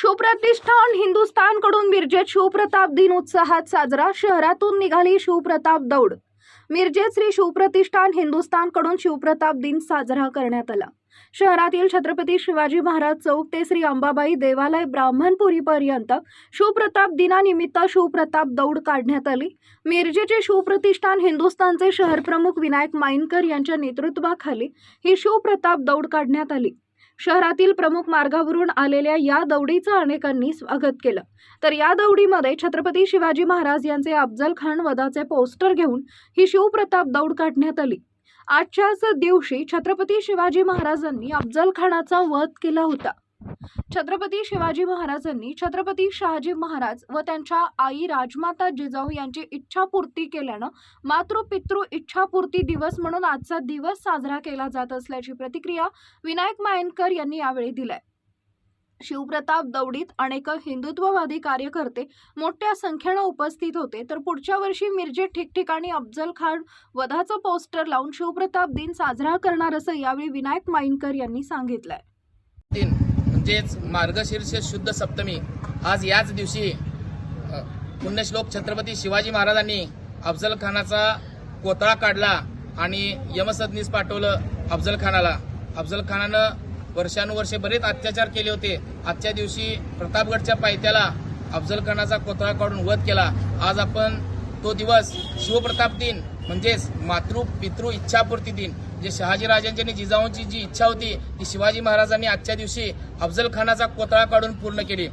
शिवप्रतिष्ठान हिंदुस्थानकडून मिरजेत शिवप्रताप दिन उत्साहात साजरा. शहरातून निघाली शिवप्रताप दौड. मिरजेत श्री शिवप्रतिष्ठान हिंदुस्थानकडून शिवप्रताप दिन साजरा करण्यात आला. शहरातील छत्रपती शिवाजी महाराज चौक ते श्री अंबाबाई देवालय ब्राह्मणपुरीपर्यंत शिवप्रताप दिनानिमित्त शिवप्रताप दौड काढण्यात आली. मिरजेचे शिवप्रतिष्ठान हिंदुस्थानचे शहरप्रमुख विनायक माईनकर यांच्या नेतृत्वाखाली ही शिवप्रताप दौड काढण्यात आली. शहरातील प्रमुख मार्गावरून आलेल्या या दौडीचं अनेकांनी स्वागत केलं. तर या दौडीमध्ये छत्रपती शिवाजी महाराज यांचे अफजल खान वधाचे पोस्टर घेऊन ही शिवप्रताप दौड काढण्यात आली. आजच्याच दिवशी छत्रपती शिवाजी महाराजांनी अफजल खानाचा वध केला होता. छत्रपती शिवाजी महाराजांनी छत्रपती शहाजी महाराज व त्यांच्या आई राजमाता जिजाऊ यांची इच्छापूर्ती केल्यानं मातृपितृ इच्छापूर्ती दिवस म्हणून आजचा दिवस साजरा केला जात असल्याची प्रतिक्रिया विनायक मायनकर यांनी यावेळी दिलाय. शिवप्रताप दौडीत अनेक हिंदुत्ववादी कार्यकर्ते मोठ्या संख्येनं उपस्थित होते तर पुढच्या वर्षी मिरजेत ठिकठिकाणी अफजल खान वधाचं पोस्टर लावून शिवप्रताप दिन साजरा करणार असं यावेळी विनायक माईनकर यांनी सांगितलंय. म्हणजेच मार्गशीर्ष शुद्ध सप्तमी. आज याच दिवशी पुण्यश्लोक छत्रपती शिवाजी महाराजांनी अफजल खानाचा कोतळा काढला आणि यमसदनीस पाठवलं अफजल खानाला. अफजल खानानं वर्षानुवर्षे बरेच अत्याचार केले होते. आजच्या दिवशी प्रतापगडच्या पायथ्याला अफजल खानाचा कोतळा काढून वध केला. आज आपण तो दिवस शिवप्रताप दिन म्हणजेच मातृ पितृ इच्छापूर्ती दिन जे शहाजीराजांची आणि जिजाऊंची जी इच्छा होती ती शिवाजी महाराजांनी आजच्या दिवशी अफजल खानाचा कोतळा काढून पूर्ण केली.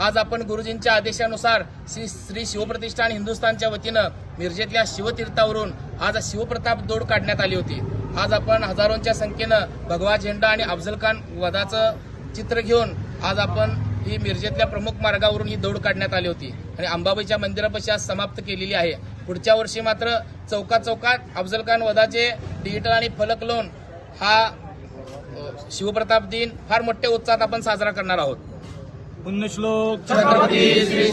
आज आपण गुरुजींच्या आदेशानुसार श्री श्री शिवप्रतिष्ठान हिंदुस्थानच्या वतीनं मिरजेतल्या शिवतीर्थावरून आज शिवप्रताप दौड काढण्यात आली होती. आज आपण हजारोंच्या संख्येनं भगवा झेंडा आणि अफजल खान वधाचं चित्र घेऊन आज आपण ही मिरजेतल्या प्रमुख मार्गावरून ही दौड काढण्यात आली होती. आणि अंबाबाईच्या मंदिरापाशी आज समाप्त केलेली आहे. पुढच्या वर्षी मात्र चौका चौकात अफजल खान वधाचे डिजिटल आणि फलक लोन हा शिवप्रताप दिन फार मोठ्या उत्साहात आपण साजरा करणार आहोत. पुण्यश्लोक छत्रपती